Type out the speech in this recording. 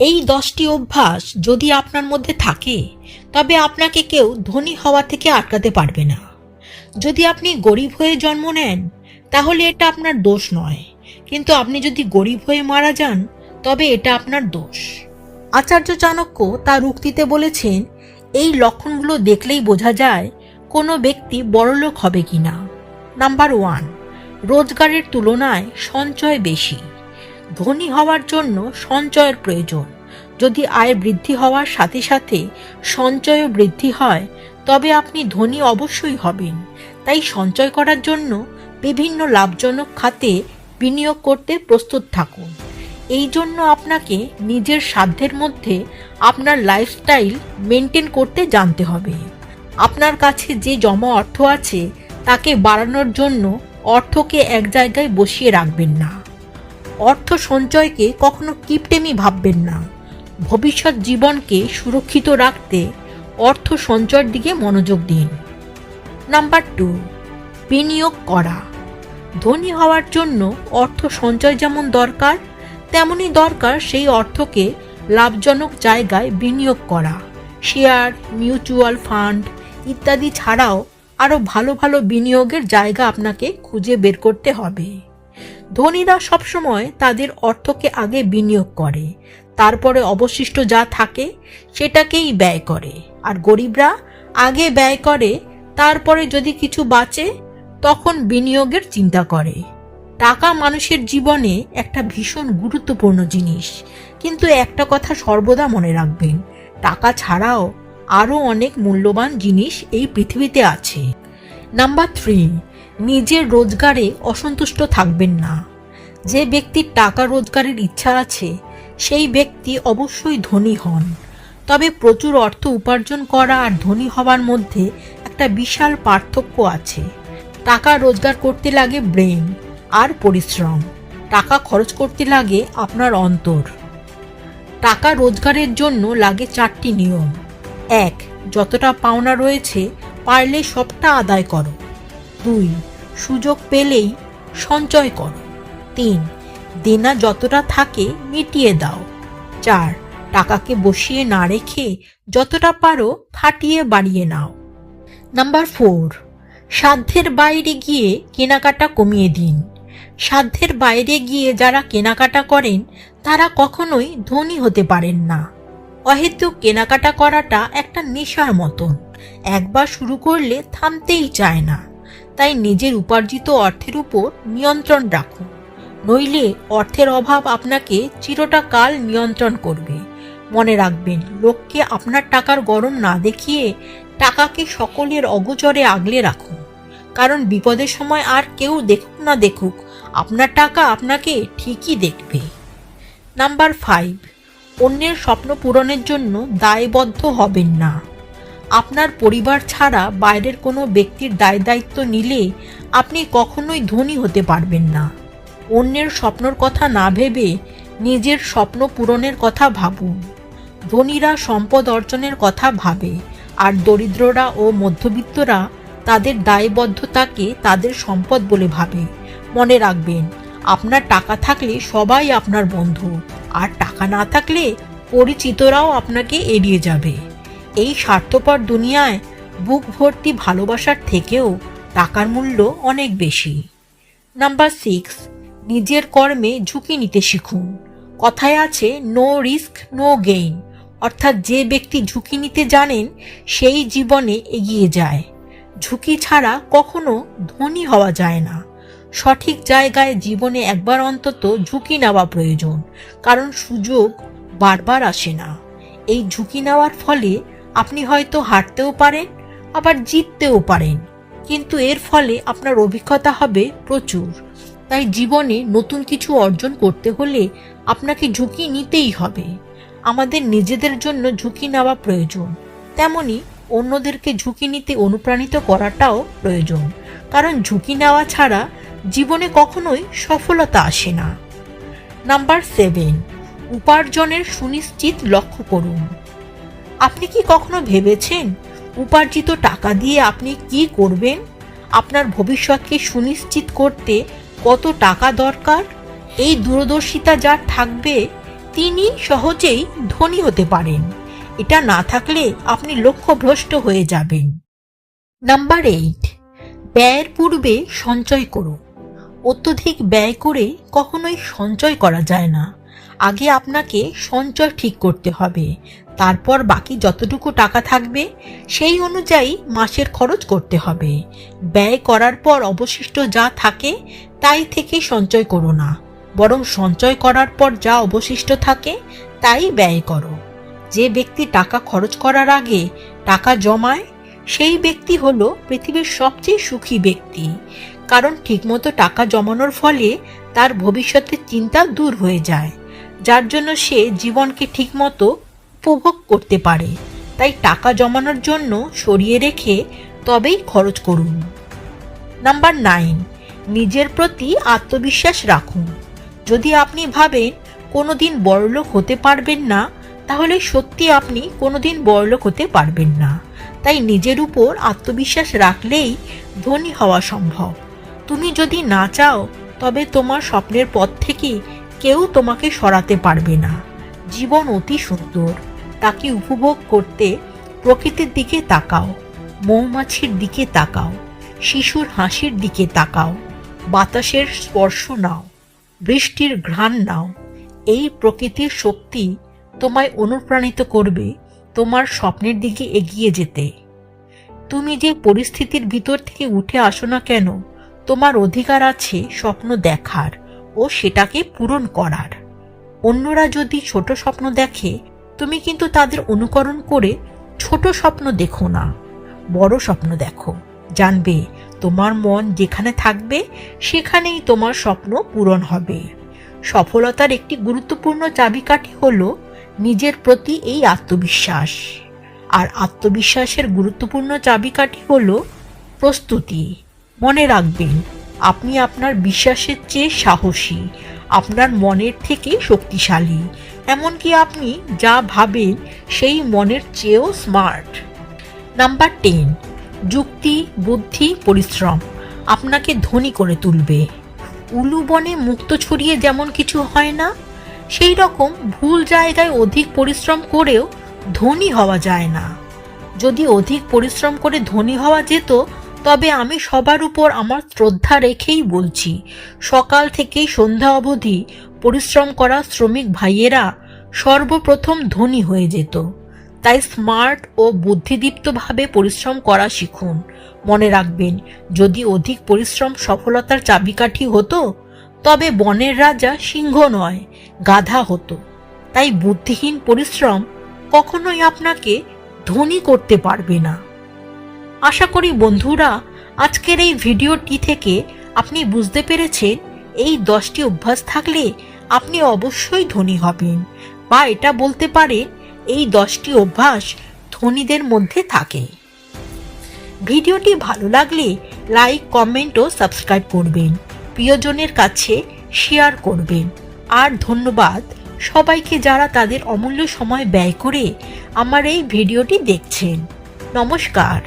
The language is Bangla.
এই দশটি অভ্যাস যদি আপনার মধ্যে থাকে, তবে আপনাকে কেউ ধনী হওয়া থেকে আটকাতে পারবে না। যদি আপনি গরিব হয়ে জন্ম নেন, তাহলে এটা আপনার দোষ নয়। কিন্তু আপনি যদি গরিব হয়ে মারা যান, তবে এটা আপনার দোষ। আচার্য চাণক্য তার উক্তিতে বলেছেন, এই লক্ষণগুলো দেখলেই বোঝা যায় কোনো ব্যক্তি বড়লোক হবে কি না নাম্বার ওয়ান, রোজগারের তুলনায় সঞ্চয় বেশি। ধনী হওয়ার জন্য সঞ্চয়ের প্রয়োজন। যদি আয় বৃদ্ধি হওয়ার সাথে সাথে সঞ্চয়ও বৃদ্ধি হয়, তবে আপনি ধনী অবশ্যই হবেন। তাই সঞ্চয় করার জন্য বিভিন্ন লাভজনক খাতে বিনিয়োগ করতে প্রস্তুত থাকুন। এই জন্য আপনাকে নিজের সাধ্যের মধ্যে আপনার লাইফস্টাইল মেনটেন করতে জানতে হবে। আপনার কাছে যে জমা অর্থ আছে, তাকে বাড়ানোর জন্য অর্থকে এক জায়গায় বসিয়ে রাখবেন না। অর্থ সঞ্চয়কে কখনো কিপটেমি ভাববেন না। ভবিষ্যৎ জীবনকে সুরক্ষিত রাখতে অর্থ সঞ্চয়ের দিকে মনোযোগ দিন। নাম্বার টু, বিনিয়োগ করা। ধনী হওয়ার জন্য অর্থ সঞ্চয় যেমন দরকার, তেমনই দরকার সেই অর্থকে লাভজনক জায়গায় বিনিয়োগ করা। শেয়ার, মিউচুয়াল ফান্ড ইত্যাদি ছাড়াও আরও ভালো ভালো বিনিয়োগের জায়গা আপনাকে খুঁজে বের করতে হবে। ধনীরা সবসময় তাদের অর্থকে আগে বিনিয়োগ করে। তারপরে অবশিষ্ট যা থাকে সেটাকেই ব্যয় করে। আর গরিবরা আগে ব্যয় করে, তারপরে যদি কিছু বাঁচে, তখন বিনিয়োগের চিন্তা করে। টাকা মানুষের জীবনে একটা ভীষণ গুরুত্বপূর্ণ জিনিস। কিন্তু একটা কথা সর্বদা মনে রাখবেন, টাকা ছাড়াও আরও অনেক মূল্যবান জিনিস এই পৃথিবীতে আছে। নাম্বার থ্রি নিজের রোজগারে অসন্তুষ্ট থাকবেন না। যে ব্যক্তির টাকা রোজগারের ইচ্ছা আছে, সেই ব্যক্তি অবশ্যই ধনী হন। তবে প্রচুর অর্থ উপার্জন করা আর ধনী হওয়ার মধ্যে একটা বিশাল পার্থক্য আছে। টাকা রোজগার করতে লাগে ব্রেন আর পরিশ্রম। টাকা খরচ করতে লাগে আপনার অন্তর। টাকা রোজগারের জন্য লাগে চারটি নিয়ম। এক, যতটা পাওনা রয়েছে পারলে সবটা আদায় করো। দুই, সুযোগ পেলেই সঞ্চয় করো। তিন, দেনা যতটা থাকে মিটিয়ে দাও। চার, টাকাকে বসিয়ে না রেখে যতটা পারো খাটিয়ে বাড়িয়ে নাও। নাম্বার ফোর, সাধ্যের বাইরে গিয়ে কেনাকাটা কমিয়ে দিন। সাধ্যের বাইরে গিয়ে যারা কেনাকাটা করেন, তারা কখনোই ধনী হতে পারেন না। অহেতুক কেনাকাটা করাটা একটা নেশার মতন। একবার শুরু করলে থামতেই চায় না। তাই নিজের উপার্জিত অর্থের উপর নিয়ন্ত্রণ রাখুন নইলে অর্থের অভাব আপনাকে চিরটা কাল নিয়ন্ত্রণ করবে। মনে রাখবেন, লোককে আপনার টাকার গরম না দেখিয়ে টাকাকে সকলের অগোচরে আগলে রাখুন। কারণ বিপদের সময় আর কেউ দেখুক না দেখুক, আপনার টাকা আপনাকে ঠিকই দেখবে। নাম্বার ফাইভ অন্যের স্বপ্ন পূরণের জন্য দায়বদ্ধ হবেন না। আপনার পরিবার ছাড়া বাইরের কোনো ব্যক্তির দায় দায়িত্ব নিলে আপনি কখনোই ধনী হতে পারবেন না। অন্যের স্বপ্নর কথা না ভেবে নিজের স্বপ্ন পূরণের কথা ভাবুন। ধনীরা সম্পদ অর্জনের কথা ভাবে আর দরিদ্ররা ও মধ্যবিত্তরা তাদের দায়বদ্ধতাকে তাদের সম্পদ বলে ভাবে। মনে রাখবেন, আপনার টাকা থাকলে সবাই আপনার বন্ধু, আর টাকা না থাকলে পরিচিতরাও আপনাকে এড়িয়ে যাবে। এই স্বার্থপর দুনিয়ায় বুক ভর্তি ভালোবাসার থেকেও টাকার মূল্য অনেক বেশি। নাম্বার সিক্স নিজের কর্মে ঝুঁকি নিতে শিখুন। কথায় আছে নো রিস্ক নো গেইন অর্থাৎ যে ব্যক্তি ঝুঁকি নিতে জানেন, সেই জীবনে এগিয়ে যায়। ঝুঁকি ছাড়া কখনো ধনী হওয়া যায় না। সঠিক জায়গায় জীবনে একবার অন্তত ঝুঁকি নেওয়া প্রয়োজন, কারণ সুযোগ বারবার আসে না। এই ঝুঁকি নেওয়ার ফলে আপনি হয়তো হারতেও পারেন, আবার জিততেও পারেন। কিন্তু এর ফলে আপনার অভিজ্ঞতা হবে প্রচুর। তাই জীবনে নতুন কিছু অর্জন করতে হলে আপনাকে ঝুঁকি নিতেই হবে। আমাদের নিজেদের জন্য ঝুঁকি নেওয়া প্রয়োজন। তেমনি অন্যদেরকে ঝুঁকি নিতে অনুপ্রাণিত করাটাও প্রয়োজন। কারণ ঝুঁকি নেওয়া ছাড়া জীবনে কখনোই সফলতা আসে না। নাম্বার সেভেন, উপার্জনের সুনিশ্চিত লক্ষ্য করুন। আপনি কি কখনো ভেবেছেন উপার্জিত টাকা দিয়ে আপনি কি করবেন? আপনার ভবিষ্যৎকে সুনিশ্চিত করতে কত টাকা দরকার? এই দূরদর্শিতা যার থাকবে, তিনি সহজেই ধনী হতে পারেন। এটা না থাকলে আপনি লক্ষ্যভ্রষ্ট হয়ে যাবেন। নাম্বার এইট ব্যয়ের পূর্বে সঞ্চয় করুন অত্যধিক ব্যয় করে কখনোই সঞ্চয় করা যায় না। আগে আপনাকে সঞ্চয় ঠিক করতে হবে। তারপর বাকি যতটুকু টাকা থাকবে, সেই অনুযায়ী মাসের খরচ করতে হবে। ব্যয় করার পর অবশিষ্ট যা থাকে, তাই থেকে সঞ্চয় করো না। বরং সঞ্চয় করার পর যা অবশিষ্ট থাকে, তাই ব্যয় করো। যে ব্যক্তি টাকা খরচ করার আগে টাকা জমায়, সেই ব্যক্তি হল পৃথিবীর সবচেয়ে সুখী ব্যক্তি। কারণ ঠিকমতো টাকা জমানোর ফলে তার ভবিষ্যতের চিন্তা দূর হয়ে যায়। যার জন্য সে জীবনকে ঠিকমতো উপভোগ করতে পারে। তাই টাকা জমানোর জন্য সরিয়ে রেখে তবেই খরচ করুন। নাম্বার নাইন, নিজের প্রতি আত্মবিশ্বাস রাখুন। যদি আপনি ভাবেন কোনোদিন বড়লোক হতে পারবেন না, তাহলে সত্যি আপনি কোনো দিন বড়লোক হতে পারবেন না। তাই নিজের উপর আত্মবিশ্বাস রাখলেই ধনী হওয়া সম্ভব। তুমি যদি না চাও, তবে তোমার স্বপ্নের পথ থেকে কেউ তোমাকে সরাতে পারবে না। জীবন অতি সুন্দর। তাকে উপভোগ করতে প্রকৃতির দিকে তাকাও, মৌমাছির দিকে তাকাও, শিশুর হাসির দিকে তাকাও, বাতাসের স্পর্শ নাও, বৃষ্টির ঘ্রাণ নাও। এই প্রকৃতির শক্তি তোমায় অনুপ্রাণিত করবে তোমার স্বপ্নের দিকে এগিয়ে যেতে। তুমি যে পরিস্থিতির ভিতর থেকে উঠে আসো না কেন, তোমার অধিকার আছে স্বপ্ন দেখার। ও সেটাকে পূরণ করার। অন্যরা যদি ছোট স্বপ্ন দেখে, তুমি কিন্তু তাদের অনুকরণ করে ছোট স্বপ্ন দেখো না, বড় স্বপ্ন দেখো। জানবে, তোমার মন যেখানে থাকবে, সেখানেই তোমার স্বপ্ন পূরণ হবে। সফলতার একটি গুরুত্বপূর্ণ চাবিকাঠি হল নিজের প্রতি এই আত্মবিশ্বাস। আর আত্মবিশ্বাসের গুরুত্বপূর্ণ চাবিকাঠি হল প্রস্তুতি। মনে রাখবেন আপনি আপনার বিশ্বাসের চেয়ে সাহসী, আপনার মনের থেকে শক্তিশালী। এমনকি আপনি যা ভাবেন সেই মনের চেয়েও স্মার্ট নাম্বার টেন যুক্তি, বুদ্ধি, পরিশ্রম। আপনাকে ধনী করে তুলবে। উলু বনে মুক্ত ছড়িয়ে যেমন কিছু হয় না, সেই রকম ভুল জায়গায় অধিক পরিশ্রম করেও ধনী হওয়া যায় না। যদি অধিক পরিশ্রম করে ধনী হওয়া যেত তবে আমি সবার উপর আমার শ্রদ্ধা রেখেই বলছি, সকাল থেকেই সন্ধ্যা অবধি পরিশ্রম করা শ্রমিক ভাইয়েরা সর্বপ্রথম ধনী হয়ে যেত। তাই স্মার্ট ও বুদ্ধিদীপ্তভাবে পরিশ্রম করা শিখুন। মনে রাখবেন, যদি অধিক পরিশ্রম সফলতার চাবিকাঠি হতো, তবে বনের রাজা সিংহ নয়, গাধা হতো। তাই বুদ্ধিহীন পরিশ্রম কখনোই আপনাকে ধনী করতে পারবে না। আশা করি বন্ধুরা, আজকের এই ভিডিওটি থেকে আপনি বুঝতে পেরেছেন এই দশটি অভ্যাস থাকলে আপনি অবশ্যই ধনী হবেন বা এটা বলতে পারেন এই দশটি অভ্যাস ধনীদের মধ্যে থাকে। ভিডিওটি ভালো লাগলে লাইক, কমেন্ট ও সাবস্ক্রাইব করবেন। প্রিয়জনের কাছে শেয়ার করবেন। আর ধন্যবাদ সবাইকে যারা তাদের অমূল্য সময় ব্যয় করে আমার এই ভিডিওটি দেখছেন। নমস্কার।